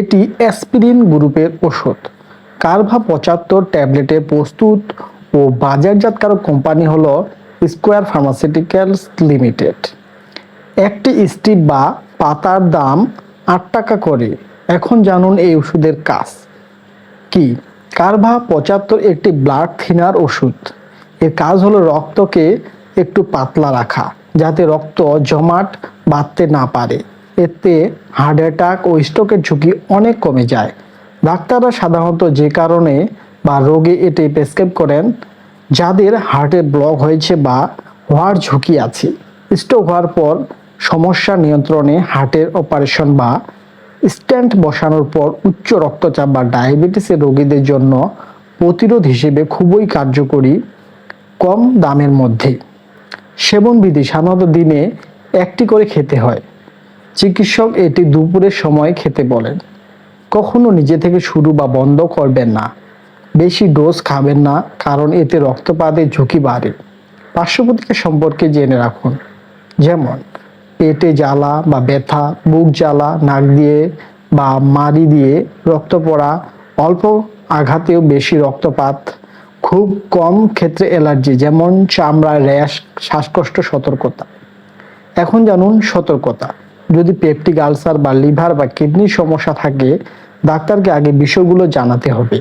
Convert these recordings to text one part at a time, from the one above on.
এটি অ্যাসপিরিন গ্রুপের ওষুধ। কার্ভা পঁচাত্তর ট্যাবলেটে প্রস্তুত ও বাজারজাতকারক কোম্পানি হল স্কোয়ার ফার্মাসিউটিক্যালস লিমিটেড। একটি স্ট্রিপ বা পাতার দাম আট টাকা করে। এখন জানুন এই ওষুধের কাজ। কি? কার্ভা পঁচাত্তর একটি ব্লাড থিনার ওষুধ। এর কাজ হলো রক্তকে একটু পাতলা রাখা, যাতে রক্ত জমাট বাঁধতে না পারে। এতে হার্ট অ্যাটাক ও স্ট্রোকের ঝুঁকি অনেক কমে যায়। ডাক্তাররা সাধারণত যে কারণে বা রোগে এটি প্রেসক্রাইব করেন, যাদের হার্টে ব্লক হয়েছে বা হওয়ার ঝুঁকি আছে। স্ট্রোক হওয়ার পর সমস্যা নিয়ন্ত্রণে হার্টের অপারেশন বা স্ট্যান্ট বসানোর পর উচ্চ রক্তচাপ বা ডায়াবেটিসের রোগীদের জন্য প্রতিরোধ হিসেবে খুবই কার্যকরী কম দামের মধ্যে। সেবনবিধি সাধারণত দিনে একটি করে খেতে হয়। চিকিৎসক এটি দুপুরের সময় খেতে বলেন, কখনো নিজে থেকে শুরু বা বন্ধ করবেন না। বেশি ডোজ খাবেন না, কারণ এতে রক্তপাতের ঝুঁকি বাড়ে। পার্শ্বপ্রতিক্রিয়া সম্পর্কে জেনে রাখুন। যেমন, পেটে জ্বালা বা ব্যথা, বুক জ্বালা, নাক দিয়ে বা মাড়ি দিয়ে রক্ত পড়া, অল্প আঘাতেও বেশি রক্তপাত, খুব কম ক্ষেত্রে অ্যালার্জি, যেমন চামড়ার র্যাশ, শ্বাসকষ্ট, সতর্কতা। এখন জানুন সতর্কতা। যদি পেপটিক আলসার বা লিভার বা কিডনির সমস্যা থাকে, ডাক্তারকে আগে বিষয়গুলো জানাতে হবে।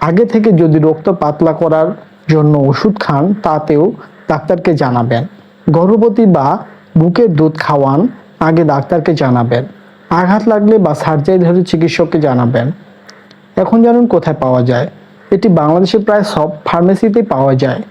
আগে থেকে যদি রক্ত পাতলা করার জন্য ওষুধ খান, তাতেও ডাক্তারকে জানাবেন। গর্ভবতী বা বুকের দুধ খাওয়ান, আগে ডাক্তারকে জানাবেন। আঘাত লাগলে বা সার্জারি ধরে চিকিৎসককে জানাবেন। এখন জানুন কোথায় পাওয়া যায়। এটি বাংলাদেশে প্রায় সব ফার্মেসিতেই পাওয়া যায়।